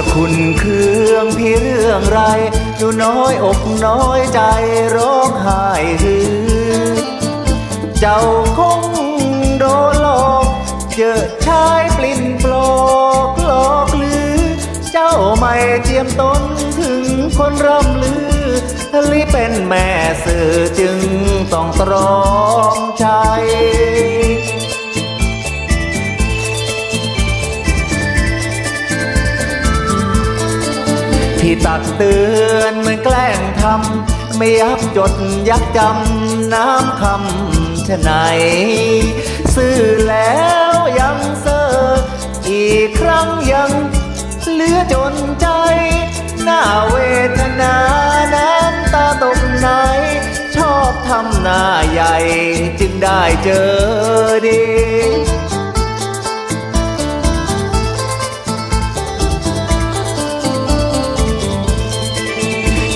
จะคุณเครื่องพี่เรื่องไรหนูน้อยอกน้อยใจร้องไห้ฮือ เจ้าคงโดนหลอกเจอชายปลิ้นปลอกหลอกลือ เจ้าไม่เจียมตนถึงคนร่ำลือลิเป็นแม่สื่อจึงต้องตรอ ตักเตือนเหมือนแกล้งทำไม่ยักจดยักจำน้ำคำชะไหนซื่อแล้วยังเซออีกครั้งยังเหลือจนใจ หน้าเวทนาน้ำตาตกไหน ชอบทำหน้าใหญ่จึงได้เจอดี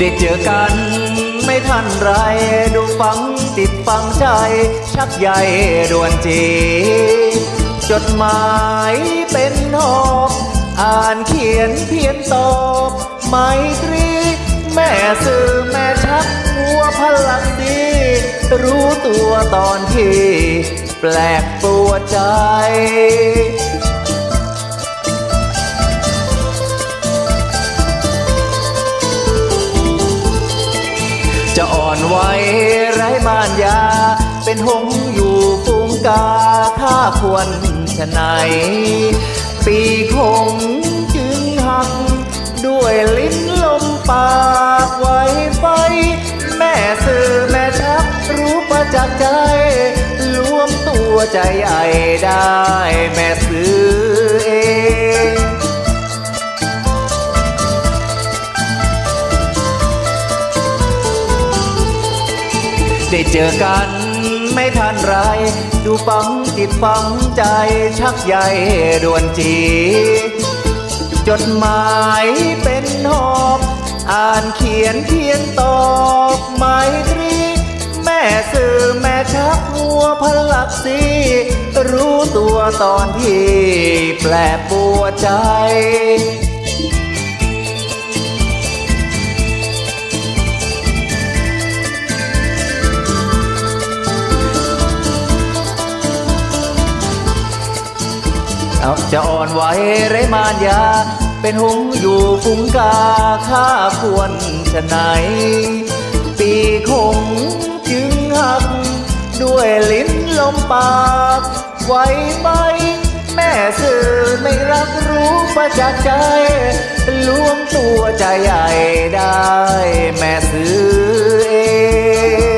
ได้เจอกัน ไม่ทันไร ดูฟังติดฟังใจ ชักใยด่วนจีจดหมายเป็นหอบอ่านเขียนเพียนตอบไมตรี แม่สื่อแม่ชักหัวพลังดี รู้ตัวตอนที่ แปลกปวดใจ อ่อนไหวไร้มารยา เป็นหงอยู่ฟูงกาข้าควรชะไหน ปีคงจึงหัก ด้วยลิ้นลมปากไว้ไฟ แม่สื่อแม่ชักรู้ประจักษ์ใจ รวมตัวใจใหญ่ได้แม่สื่อ ได้เจอกันไม่ทันไร ดูฟังจิตฟังใจชักใยด่วนจี จดหมายเป็นหอบอ่านเขียนเพียนตอบหมายตรีแม่สื่อแม่ชักหัวพลักสีรู้ตัวตอนที่แปลปวดใจ เอาจะอ่อนไหวไรมานยา เป็นหงอยู่ฟุ้งกาข้าควรชะไหน ปีคงจึงหัก ด้วยลิ้นลมปากไหว้ไปแม่สื่อไม่รักรู้ประจักษ์ใจล้วงตัวใจใหญ่ได้ แม่สื่อเอง